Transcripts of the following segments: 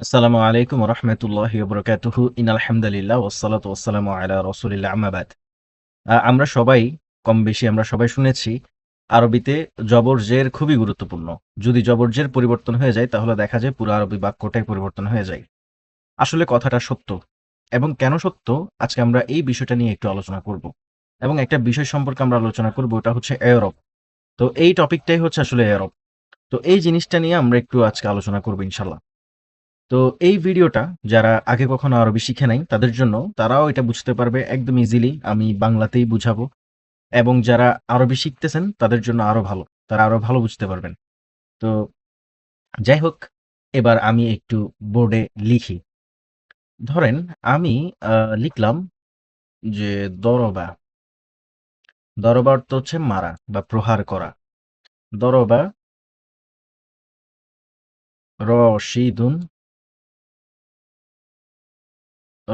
আসসালামু আলাইকুম রহমতুল্লাহ বরকাতুহু। ইন আলহামদুলিল্লাহ ওসালাত ওসালাম আলা রসুলিল্লাহ আমাবাদ আমরা সবাই কম বেশি আমরা সবাই শুনেছি, আরবিতে জবর জের খুবই গুরুত্বপূর্ণ। যদি জবর জের পরিবর্তন হয়ে যায়, তাহলে দেখা যায় পুরো আরবি বাক্যটাই পরিবর্তন হয়ে যায়। আসলে কথাটা সত্য। এবং কেন সত্য? আজকে আমরা এই বিষয়টা নিয়ে একটু আলোচনা করব। এবং একটা বিষয় সম্পর্কে আমরা আলোচনা করব, ওটা হচ্ছে এরব। তো এই টপিকটাই হচ্ছে আসলে এরব। তো এই জিনিসটা নিয়ে আমরা একটু আজকে আলোচনা করব ইনশাল্লাহ তো এই ভিডিওটা যারা আগে কখনো আরবি শিখে নাই, তাদের জন্য তারাও এটা বুঝতে পারবে একদম ইজিলি আমি বাংলাতেই বুঝাবো। এবং যারা আরবি শিখতেছেন, তাদের জন্য আরও ভালো, তারা আরও ভালো বুঝতে পারবেন। তো যাই হোক, এবার আমি একটু বোর্ডে লিখি। ধরেন আমি লিখলাম যে দরবা। দরবা অর্থ হচ্ছে মারা বা প্রহার করা। দরবা রশিদুন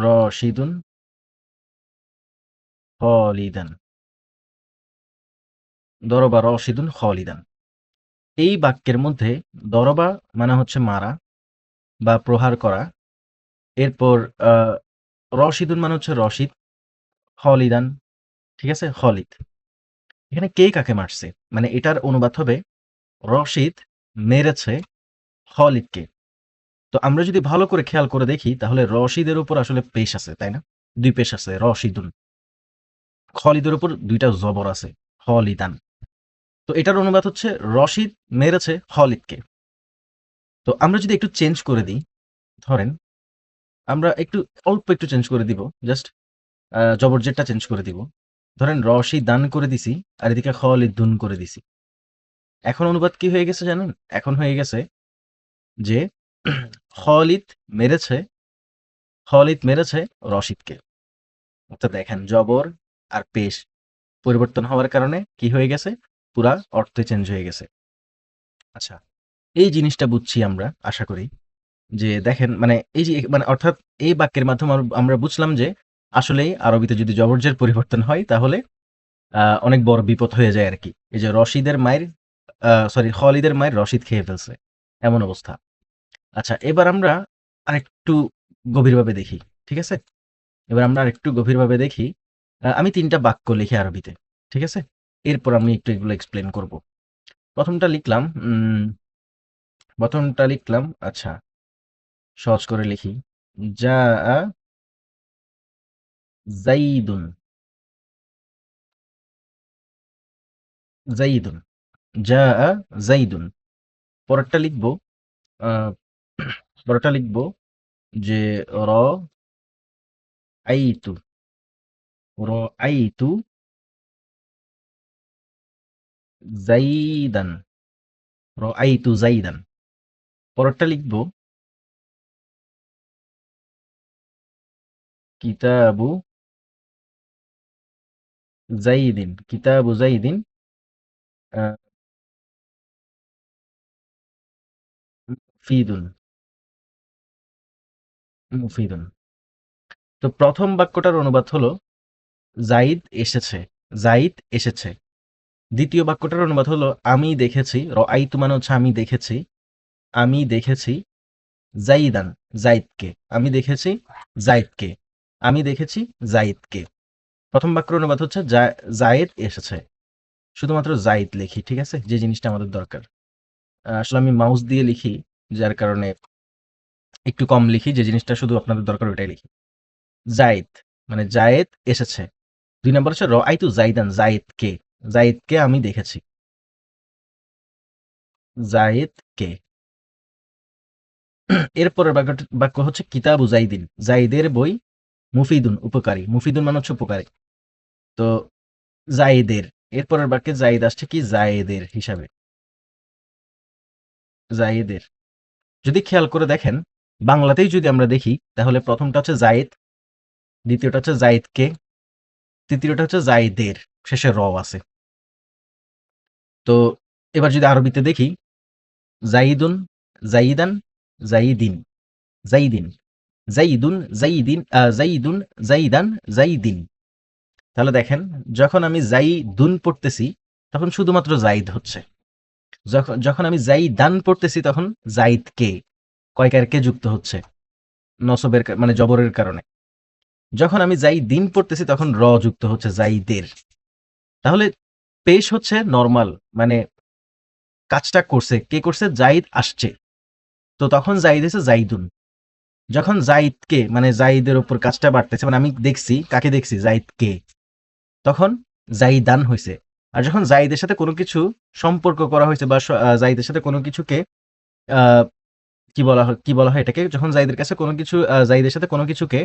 রশিদুন খলিদান। দরবা রশিদুন খলিদান। এই বাক্যের মধ্যে দরবা মানে হচ্ছে মারা বা প্রহার করা। এরপর রশিদুন মানে হচ্ছে রশিদ, খলিদান, ঠিক আছে? খলিদ। এখানে কে কাকে মারছে? মানে এটার অনুবাদ হবে, রশিদ মেরেছে খলিদকে। তো আমরা যদি ভালো করে খেয়াল করে দেখি, তাহলে রশিদের উপর আসলে পেশ আছে, তাই না? দুই পেশ আছে রশিদুন খলিদের উপর দুইটা জবর আছে, খলিদান। তো এটার অনুবাদ হচ্ছে, রশিদ মেরেছে খলিদকে। তো আমরা যদি একটু চেঞ্জ করে দিই, ধরেন, আমরা একটু অল্প একটু চেঞ্জ করে দিব, জাস্ট জবরজেটটা চেঞ্জ করে দিব। ধরেন রশি দান করে দিছি, আর এদিকে খলিদ দুন করে দিছি। এখন অনুবাদ কি হয়ে গেছে জানেন? এখন হয়ে গেছে যে খলিদ মেরেছে খলিদ মেরেছে রশিদকে। অর্থাৎ দেখেন, জবর আর পেশ পরিবর্তন হওয়ার কারণে কি হয়ে গেছে? পুরা অর্থ চেঞ্জ হয়ে গেছে। আচ্ছা এই জিনিসটা বুঝছি আমরা, আশা করি যে দেখেন মানে এই যে মানে অর্থাৎ এই বাক্যের মাধ্যমে আমরা- বুঝলাম যে আসলেই আরবিতে যদি জবরজের পরিবর্তন হয়, তাহলে অনেক বড় বিপদ হয়ে যায় আর কি এই যে রশিদের মায়ের সরি খলিদের মায়ের রশিদ খেয়ে ফেলছে। এমন অবস্থা। আচ্ছা এবার আমরা আরেকটু গভীরভাবে দেখি, ঠিক আছে? এবার আমরা আরেকটু গভীরভাবে দেখি আমি তিনটা বাক্য লিখি আরবিতে, ঠিক আছে? এরপর আমি একটু এগুলো এক্সপ্লেন করব। প্রথমটা লিখলাম প্রথমটা লিখলাম আচ্ছা সহজ করে লিখি, যা জাইদুন জাইদুন যা জাইদুন পরেরটা লিখব পরেরটা লিখব যে র আইতু র আইতু জাইদান, র আইতু জাইদান। পরেরটা লিখব কিতাবু জাইদিন কিতাবু জাইদিন মুফিদুন মুফিদুন। তো প্রথম বাক্যটার অনুবাদ হলো, জাইদ এসেছে জাইদ এসেছে। দ্বিতীয় বাক্যটার অনুবাদ হলো, আমি দেখেছি র আইতু মানে হচ্ছে আমি দেখেছি আমি দেখেছি জাইদান, জাইদকে। আমি দেখেছি জাইদকে, আমি দেখেছি জাইদকে। প্রথম বাক্যের অনুবাদ হচ্ছে জায়েদ এসেছে। শুধুমাত্র জাইদ লিখি, ঠিক আছে? যে জিনিসটা আমাদের দরকার। আসলে আমি মাউস দিয়ে লিখি, যার কারণে একটু কম লিখি, যে জিনিসটা শুধু আপনাদের দরকার ওটাই লিখি। জায়েদ মানে জায়েদ এসেছে। দুই নম্বর হচ্ছে র, আইতু জাইদান জায়েদকে জায়েদকে আমি দেখেছি। জায়েদকে এরপরের বাক্য হচ্ছে কিতাবু জাইদিন। জাইদের বই মুফিদুন, উপকারী। মুফিদুন মানে হচ্ছে উপকারী। তো জাইদের এরপরের বাক্যে জাইদ আসছে কি? জায়েদের হিসাবে। জায়েদের। যদি খেয়াল করে দেখেন বাংলাতেই যদি আমরা দেখি, তাহলে প্রথমটা হচ্ছে জায়েদ, দ্বিতীয়টা হচ্ছে জায়েদকে, তৃতীয়টা হচ্ছে জায়েদের, শেষে র আছে। তো এবার যদি আরবিতে দেখি, জাইদুন, জাইদান, জাইদিন জাইদিন, জাইদুন জাইদিন জাইদুন, জাইদান, জাইদিন। তাহলে দেখেন, যখন আমি জাইদুন পড়তেছি, তখন শুধুমাত্র জাইদ হচ্ছে। যখন যখন আমি জাইদান পড়তেছি, তখন জাইদকে কয়কারকে যুক্ত হচ্ছে, নসবের মানে জবরের কারণে। যখন আমি যাই দিন পড়তেছি, তখন র যুক্ত হচ্ছে জাইদের তাহলে পেশ হচ্ছে নর্মাল মানে কাজটা করছে, কে করছে? জাইদ আসছে। তো তখন জাইদ এসে জাইদুন যখন জাইদকে মানে জাইদের ওপর কাজটা বাড়তেছে মানে আমি দেখছি, কাকে দেখছি? জাইদকে তখন জাইদান হয়েছে আর যখন জাইদের সাথে কোনো কিছু সম্পর্ক করা হয়েছে বা জাইদের সাথে কোনো কিছুকে কি বলা হয়, কি বলা হয় এটাকে? যখন জাইদের কাছে কোনো কিছু জাইদের সাথে কোনো কিছুকে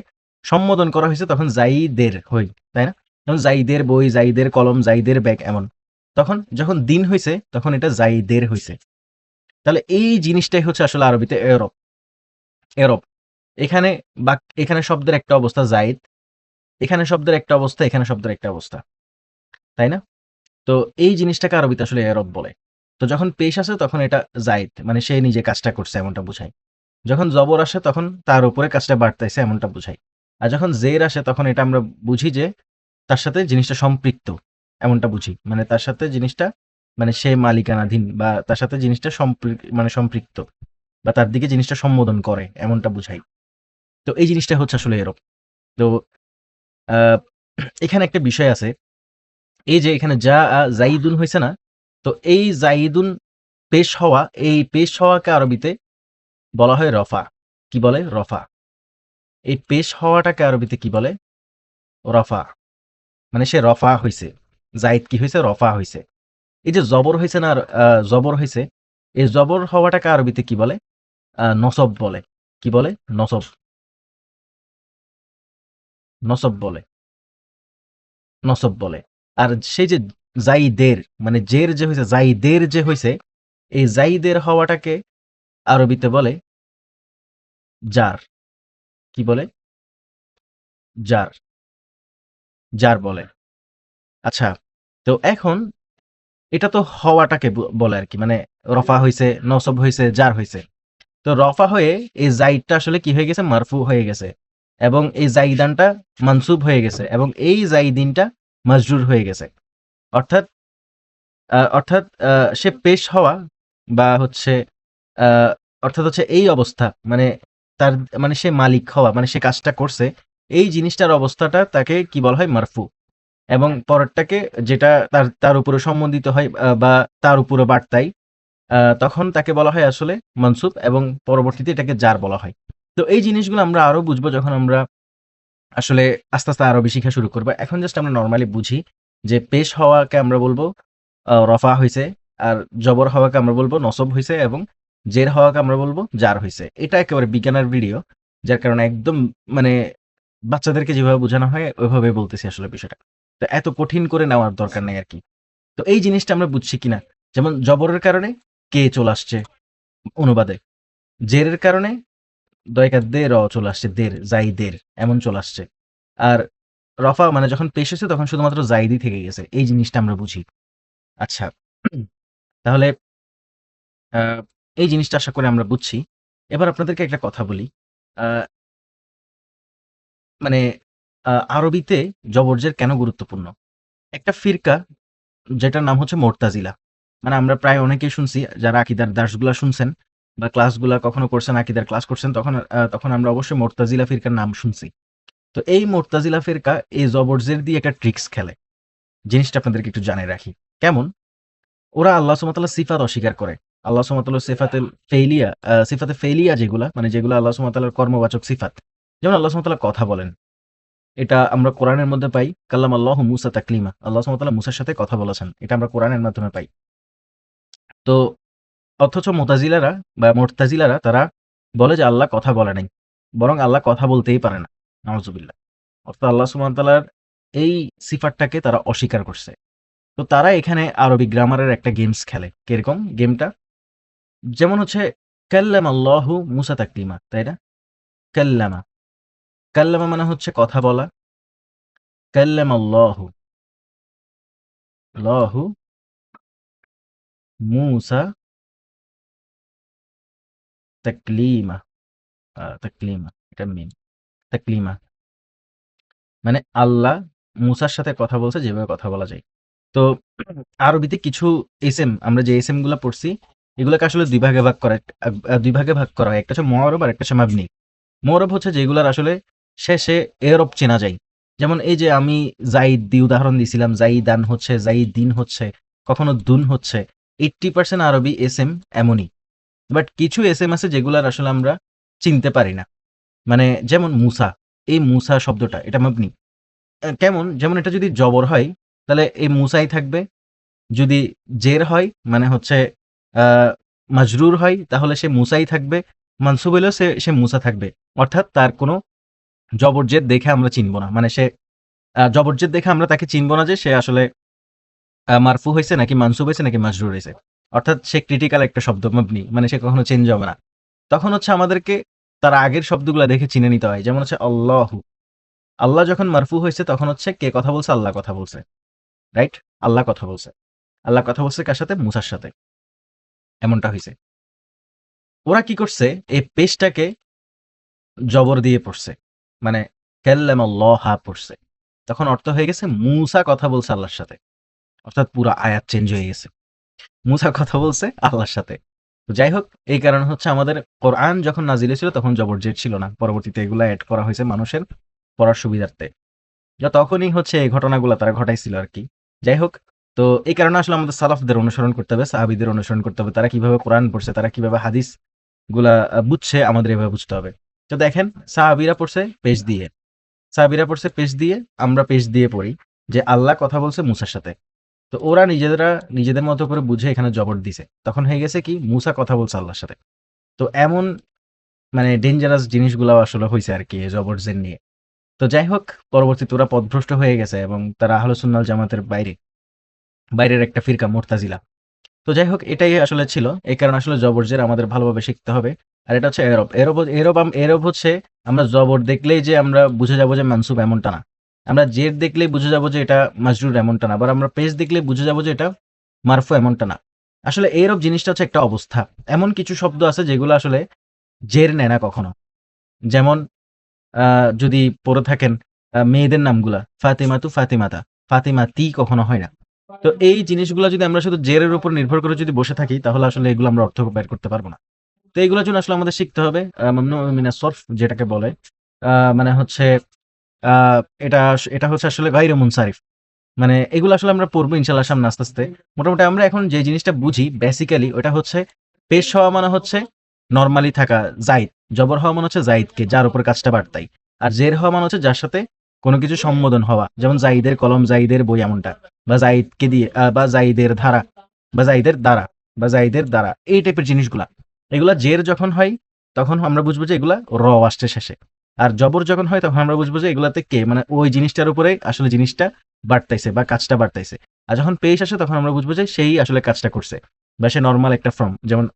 সম্বোধন করা হয়েছে, তখন জাইদের হই, তাই না? যেমন জাইদের বই, জাইদের কলম, জাইদের ব্যাগ এমন, তখন যখন দিন হয়েছে, তখন এটা জাইদের হয়েছে। তাহলে এই জিনিসটাই হচ্ছে আসলে আরবিতে এরব। এরব। এখানে বা এখানে শব্দের একটা অবস্থা জাইদ, এখানে শব্দের একটা অবস্থা, এখানে শব্দের একটা অবস্থা, তাই না? তো এই জিনিসটাকে আরবিতে আসলে এরব বলে। তো যখন পেশ আসে তখন এটা জাইদ মানে সে নিজে কাজটা করছে এমনটা বোঝায়। যখন জবর আসে তখন তার উপরে কাজটা বাড়তেছে এমনটা বোঝায়। আর যখন জের আসে তখন এটা আমরা বুঝি যে তার সাথে জিনিসটা সম্পৃক্ত এমনটা বুঝি। মানে তার সাথে জিনিসটা মানে সে মালিকানাধীন বা তার সাথে জিনিসটা মানে সম্পৃক্ত বা তার দিকে জিনিসটা সম্বোধন করে এমনটা বুঝাই। তো এই জিনিসটা হচ্ছে আসলে এরকম। তো এখানে একটা বিষয় আছে। এই যে এখানে যা আ, জাইদুন হয়েছে না তো এই জাইদুন পেশ হওয়া, এই পেশ হওয়াকে আরবিতে বলা হয় রফা। কি বলে? রফা। এই পেশ হওয়াটাকে আরবিতে কি বলে? রফা। মানে সে রফা হয়েছে জাইদ কি হয়েছে রফা হয়েছে এই যে জবর হয়েছে না জবর হয়েছে এই জবর হওয়াটাকে আরবিতে কি বলে? নসব বলে। কি বলে? নসব। নসব বলে। নসব বলে। আর সেই যে জাইদের মানে জের যে হয়েছে জাইদের যে হয়েছে এই জাইদের হওয়াটাকে আরবিতে বলে জার কি বলে? জার জার বলে। আচ্ছা তো এখন এটা তো হওয়াটাকে বলে আর কি মানে রফা হয়েছে নসব হয়েছে জার হয়েছে তো রফা হয়ে এই জাইদটা আসলে কি হয়ে গেছে? মারফু হয়ে গেছে। এবং এই জাইদানটা মানসুব হয়ে গেছে। এবং এই জাইদিনটা মাজরুর হয়ে গেছে। অর্থাৎ অর্থাৎ সে পেশ হওয়া বা হচ্ছে অর্থাৎ হচ্ছে এই অবস্থা মানে তার মানে সে মালিক হওয়া মানে সে কাজটা করছে, এই জিনিসটার অবস্থাটা তাকে কি বলা হয় মারফু। এবং পরেরটাকে যেটা তার তার উপরে সম্বন্ধিত হয় বা তার উপরে বার্তায় তখন তাকে বলা হয় আসলে মনসুব এবং পরবর্তীতে এটাকে জার বলা হয়। তো এই জিনিসগুলো আমরা আরও বুঝব যখন আমরা আসলে আস্তে আস্তে আরও বেশি শিখা শুরু করব। এখন জাস্ট আমরা নর্মালি বুঝি যে পেশ হওয়াকে আমরা বলব রফা হয়েছে আর জবর হওয়াকে আমরা বলব, নসব হয়েছে এবং জের হওয়াকে আমরা বলব, জার হয়েছে এটা একেবারে বিজ্ঞানের ভিডিও যার কারণে একদম মানে বাচ্চাদেরকে যেভাবে বোঝানো হয়, ওইভাবে বলতেছি আসলে বিষয়টা। তো এত কঠিন করে নেওয়ার দরকার নেই আর কি। তো এই জিনিসটা আমরা বুঝছি কিনা? যেমন জবরের কারণে কে চলে আসছে অনুবাদে? জেরের কারণে দয়কার দে র চলে আসছে দের, জাইদের, এমন চলে আসছে। আর রফা মানে যখন পেশ হয়েছে তখন শুধুমাত্র জাইদি থেকে গেছে। এই জিনিসটা আমরা বুঝি। আচ্ছা তাহলে এই জিনিসটা আশা করে আমরা বুঝছি। এবার আপনাদেরকে একটা কথা বলি। মানে আরবিতে জবরজের কেন গুরুত্বপূর্ণ? একটা ফিরকা, যেটার নাম হচ্ছে মোর্তাজিলা। মানে আমরা প্রায় অনেকেই শুনছি, যারা আকিদার দাসগুলা শুনছেন বা ক্লাসগুলা কখনো করছেন, আকিদার ক্লাস করছেন, তখন তখন আমরা অবশ্যই মোর্তাজিলা ফিরকার নাম শুনছি। তো এই মোর্তাজিলা ফিরকা এই জবরজের দিয়ে একটা ট্রিক্স খেলে। জিনিসটা আপনাদেরকে একটু জানিয়ে রাখি। কেমন? ওরা আল্লাহ সুমতাল্লাহ সিফাত অস্বীকার করে। আল্লাহ সুমতাল্লাহ সিফাতে আহ, সিফাতে ফেলিয়া যেগুলা মানে যেগুলো আল্লাহ সুমতাল্লাহর কর্মবাচক সিফাত। যেমন আল্লাহ সুমতাল্লাহ কথা বলেন। এটা আমরা কোরআনের মধ্যে পাই কাল্লাম আল্লাহ মুসা তাকলিমা। আল্লাহ সুমতাল্লাহ মুসার সাথে কথা বলেছেন। এটা আমরা কোরআনের মাধ্যমে পাই। তো অথচ মোতাজিলারা বা মোর্তাজিলারা তারা বলে যে আল্লাহ কথা বলে নাই। বরং আল্লাহ কথা বলতেই পারে না। নওয়াজুবিল্লাহ অর্থাৎ আল্লাহ সুমতাল্লাহর এই সিফারটাকে তারা অস্বীকার করছে। তো তারা এখানে আরবি গ্রামারের একটা গেমস খেলে। কীরকম গেমটা? যেমন হচ্ছে কাল্লাম আল্লাহ মুসা তাকলিমা, তাই না? কাল্লামা। কাল্লামা মানে হচ্ছে কথা বলা। কাল্লাম আল্লাহ লহু মুসা তাকলিমা। তাকলিমা, এটা মেন তাকলিমা মানে আল্লাহ মুসার সাথে কথা বলছে, যেভাবে কথা বলা যায়। তো আরবিতে কিছু এসএম আমরা যে এসএমগুলা পড়ছি, এগুলোকে আসলে দুই ভাগে ভাগ করা দুই ভাগে ভাগ করা একটা হচ্ছে মরব আর একটা হচ্ছে মাবনি। মরব হচ্ছে যেগুলোর আসলে শেষে এরব চেনা যায়। যেমন এই যে আমি জাইদ দি উদাহরণ দিয়েছিলাম জাইদান হচ্ছে জাইদিন হচ্ছে, কখনো দুন হচ্ছে এইট্টি পার্সেন্ট আরবি এস এম এমনই। বাট কিছু এস এম আছে যেগুলার আসলে আমরা চিনতে পারি না। মানে যেমন মুসা, এই মুসা শব্দটা, এটা মাবনি। কেমন? যেমন এটা যদি জবর হয়, তাহলে এই মুসাই থাকবে। যদি জের হয় মানে হচ্ছে মাজরুর হয়, তাহলে সে মুসাই থাকবে। মানসুব হইলেও সে সে মুসা থাকবে। অর্থাৎ তার কোনো জবরজেদ দেখে আমরা চিনব না। মানে সে জবরজেদ দেখে আমরা তাকে চিনব না যে সে আসলে মারফু হয়েছে নাকি মানসুব হয়েছে নাকি মাজরুর হয়েছে অর্থাৎ সে ক্রিটিক্যাল একটা শব্দ, মাবনি। মানে সে কখনো চেঞ্জ হবে না। তখন হচ্ছে আমাদেরকে তার আগের শব্দগুলো দেখে চিনে নিতে হয়। যেমন হচ্ছে আল্লাহু। আল্লাহ যখন মারফু হয়েছে, তখন হচ্ছে কে কথা বলছে? আল্লাহ কথা বলছে। রাইট আল্লাহ কথা বলছে। আল্লাহ কথা বলছে কার সাথে? মুসার সাথে। এমনটা হয়েছে। ওরা কি করছে? এই পেশটাকে জবর দিয়ে পড়ছে। মানে কেল্লাম হা পড়ছে। তখন অর্থ হয়ে গেছে মুসা কথা বলছে আল্লাহর সাথে। অর্থাৎ পুরো আয়াত চেঞ্জ হয়ে গেছে। মুসা কথা বলছে আল্লাহর সাথে। তো যাই হোক, এই কারণে হচ্ছে আমাদের কোরআন যখন নাজিলে ছিল তখন জবরজেট ছিল না। পরবর্তীতে এগুলা অ্যাড করা হয়েছে মানুষের পড়ার সুবিধার্থে। যা তখনই হচ্ছে এই ঘটনাগুলো তারা ঘটাইছিল আর কি। যাই হোক, তো এই কারণে আসলে আমাদের সালাফদের অনুসরণ করতে হবে, সাহাবিদের অনুসরণ করতে হবে। তারা কীভাবে কোরআন পড়ছে, তারা কীভাবে হাদিসগুলা বুঝছে, আমাদের এভাবে বুঝতে হবে। তো দেখেন, সাহাবিরা পড়ছে পেজ দিয়ে। সাহাবিরা পড়ছে পেজ দিয়ে, আমরা পেজ দিয়ে পড়ি যে আল্লাহ কথা বলছে মুসার সাথে। তো ওরা নিজেরা, নিজেদের মতো করে বুঝে এখানে জবর দিছে। তখন হয়ে গেছে কি, মুসা কথা বলছে আল্লাহর সাথে। তো এমন মানে ডেঞ্জারাস জিনিসগুলো আসলে হয়েছে আর কি জবরজের নিয়ে। তো যাই হোক, পরবর্তীতে ওরা পথভ্রষ্ট হয়ে গেছে এবং তারা আহলসুন্নাল জামাতের বাইরে, বাইরের একটা ফিরকা মোর্তাজিলা। তো যাই হোক, এটাই আসলে ছিল। এই কারণে আসলে জবরজের আমাদের ভালোভাবে শিখতে হবে। আর এটা হচ্ছে এরব। এরব এরব এরব হচ্ছে আমরা জবর দেখলেই যে আমরা বুঝে যাব যে মানসুব এমনটা না। আমরা জের দেখলেই বুঝে যাব যে এটা মাজরুর এমনটা না, আবার আমরা পেজ দেখলেই বুঝে যাব যে এটা মারফু এমনটা না। আসলে এরব জিনিসটা হচ্ছে একটা অবস্থা। এমন কিছু শব্দ আছে যেগুলো আসলে জের নেয় না কখনো। যেমন যদি পড়ে থাকেন মেয়েদের নামগুলা, ফাতেমা তু ফাতেমাতা, ফাতেমা তি কখনো হয় না। তো এই জিনিসগুলো যদি আমরা শুধু জেরের উপর নির্ভর করে যদি বসে থাকি, তাহলে আসলে এগুলো আমরা অর্থ বের করতে পারব না। তো এগুলোর জন্য আসলে আমাদের শিখতে হবে মিনা সরফ যেটাকে বলে মানে হচ্ছে এটা এটা হচ্ছে আসলে গাইরে মুনসারিফ মানে এগুলো আসলে আমরা পড়ব ইনশাল্লাহ সামনে আস্তে আস্তে। মোটামুটি আমরা এখন যে জিনিসটা বুঝি বেসিক্যালি ওটা হচ্ছে পেশ হওয়া মানে হচ্ছে নর্মালি থাকা জাইদ জবর হওয়া মানে হচ্ছে জাইদকে যার উপর কাজটা বার্তাই আর জের হওয়া মানে হচ্ছে যার সাথে কোনো কিছু সম্বোধন হওয়া। যেমন জাইদের কলম জাইদের বই এমনটা। বা জাইদকে দিয়ে বা জাইদের ধারা, বা জাইদের দ্বারা, বা জাইদের দ্বারা, এই টাইপের জিনিসগুলা। এগুলা জের যখন হয়, তখন আমরা বুঝব যে এগুলা র আসছে শেষে। আর জবর যখন হয়, তখন আমরা বুঝব যে এগুলাতে কে? মানে ওই জিনিসটার উপরে আসলে জিনিসটা বাড়তাইছে বা কাজটা বাড়তাইছে। আর যখন পেশ আসে, তখন আমরা বুঝব যে সেই আসলে কাজটা করছে বা সে নর্মাল একটা ফর্ম যেমন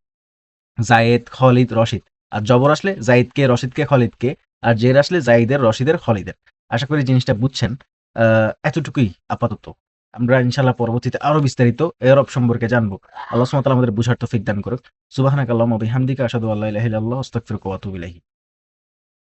জায়েদ, খলিদ, রশিদ। আর জবর আসলে জাইদকে রশিদকে, খলিদকে। আর জের আসলে জাইদের রশিদের, খলিদের। আশা করি জিনিসটা বুঝছেন। এতটুকুই আপাতত। আমরা ইনশাল্লাহ পরবর্তীতে আরও বিস্তারিত এরব সম্পর্কে জানব। আল্লাহ তাআলা আমাদের বুঝার তৌফিক দান করুক। সুবহানাকাল্লাহুম্মা ওয়া বিহামদিকা আশহাদু আল্লা ইলাহা ইল্লাল্লাহ, আস্তাগফিরুকা ওয়া